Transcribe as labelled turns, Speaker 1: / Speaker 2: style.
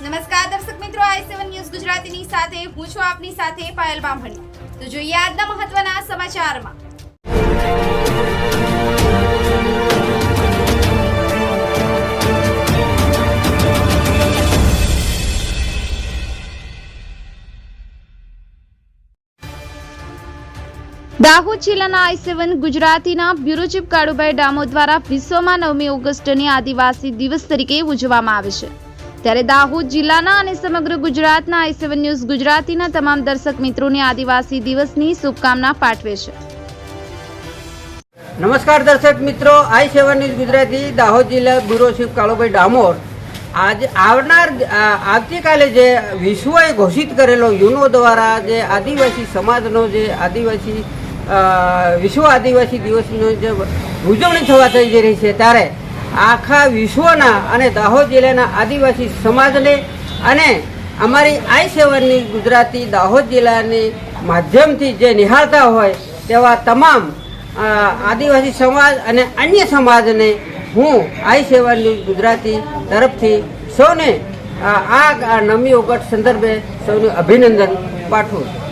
Speaker 1: નમસ્કાર દર્શક મિત્રો, આઈ સેવન ન્યૂઝ ગુજરાતીની સાથે, હું છું આપની સાથે પાયલ બામણી. તો જોઈએ આજના મહત્વના સમાચારમાં. દાહોદ જિલ્લાના આઈ સેવન ગુજરાતીના બ્યુરો કાળુભાઈ ડામો દ્વારા વિશ્વમાં નવમી ઓગસ્ટની આદિવાસી દિવસ તરીકે ઉજવવામાં આવે છે. ત્યારે દાહોદ જિલ્લાના અને સમગ્ર ગુજરાતના આઈ સેવન ન્યૂઝ ગુજરાતીના તમામ દર્શક મિત્રોને આદિવાસી દિવસની શુભકામના પાઠવે છે.
Speaker 2: નમસ્કાર દર્શક મિત્રો I seven news Gujarati, Dahod જિલ્લા બ્યુરો ચીફ કાળુભાઈ ડામોર. આજ આવનાર આવતીકાલે જે વિશ્વએ ઘોષિત કરેલો યુનો દ્વારા જે આદિવાસી સમાજનો જે આદિવાસી વિશ્વ આદિવાસી દિવસનો જે ઉજવણી થવા થઈ જઈ રહી છે, ત્યારે આખા વિશ્વના અને દાહોદ જિલ્લાના આદિવાસી સમાજને અને અમારી આઈ સેવનની ગુજરાતી દાહોદ જિલ્લાની માધ્યમથી જે નિહાળતા હોય તેવા તમામ આદિવાસી સમાજ અને અન્ય સમાજને હું આઈ સેવા ન્યૂઝ ગુજરાતી તરફથી સૌને આ નવમી ઓગસ્ટ સંદર્ભે સૌને અભિનંદન પાઠવું છું.